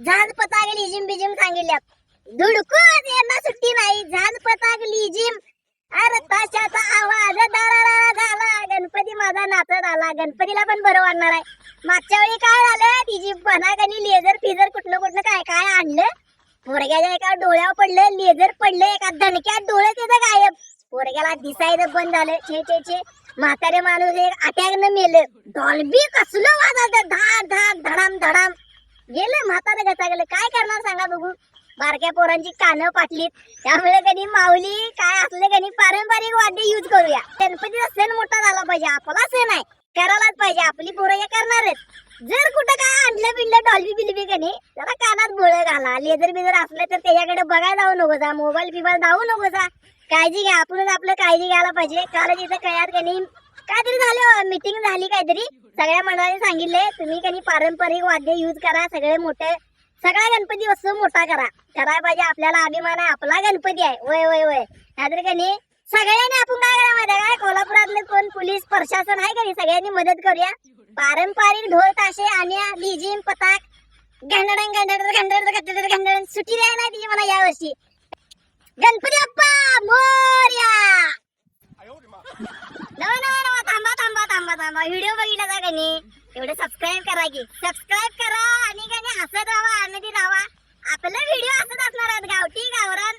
झांज पतागली जिम बिजिम सांगितल्या धुडकून यांना सुट्टी नाही. झांज पतागली जिम. अरे ताशाचा आवाज. दाराला झाला. गणपती माझा नाचत झाला गणपतीला पण बरं वाढणार आहे. मागच्या वेळी काय झालं? तिची बनागणी लेझर फिझर कुठलं कुठलं काय काय आणलं? पोरग्याच्या एका डोळ्यावर पडलं. लेझर पडलं. एका धणक्यात डोळे तिथं गायब. पोरग्याला दिसायचं बंद झालं. छे छे छे. म्हातारे माणूस एक अटॅकनं मेलं. डॉल्बी कसलं वाजवतं? धाड धाड धडाम धडाम. गेलं म्हातारे गचा गेलं काय करणार सांगा बघू. बारक्या पोरांची कानं पाटलीत. त्यामुळे कधी माऊली काय असले कधी पारंपरिक वाद्य युज करूया. गणपतीचा सण मोठा झाला पाहिजे. आपला सण आहे. करायलाच पाहिजे. आपली पोरं हे करणारच जर कुठं काय आणलं बिनलं डॉल्बी बिलबी कनी जरा कानात बोळ घाला. लेझर बिझर असलं तर त्याच्याकडे बघायला जाऊ नको जा. मोबाईल बिबाईल जाऊ नको जा. काळजी घ्या. आपणच आपलं काळजी घ्यायला पाहिजे. काल तिथं कळ्यात कधी काहीतरी झालं. मीटिंग झाली काहीतरी. सगळ्या मंडळाने सांगितले तुम्ही कधी पारंपरिक वाद्य युज करा सगळे मोठे सगळा गणपती उत्सव मोठा करा. करायला पाहिजे आपल्याला अभिमान आहे आपला गणपती आहे. वय वय वय. नाहीतर कधी सगळ्यांनी आपण काय करा माहिती काय कोल्हापुरातले कोण पोलीस प्रशासन आहे का नाही सगळ्यांनी मदत करूया. पारंपरिक ढोल ताशे आणि लिजिम पताक घंडण घंडण घंडण घंडण सुटी सुट्टी द्याय नाही तिची मला यावर्षी. गणपती बाप्पा! मोर! थांबा व्हिडिओ बघितला का नाही एवढं सबस्क्राईब करा की. सबस्क्राईब करा आणि कनी हसत राहा आनंदी राहा. आपलं व्हिडिओ हसत असणार आहेत गावठी गावरान.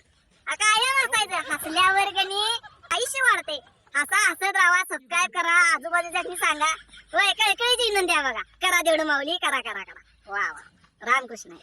कायम हसायचं हसल्यावर कनी आयुष्य वाढते. हसा हसत राहा सबस्क्राईब करा. आजूबाजूच्या सांगा. व एका एकाची नोंद द्या बघा. करा देवढं माऊली करा करा करा. वा वा. रामकृष्ण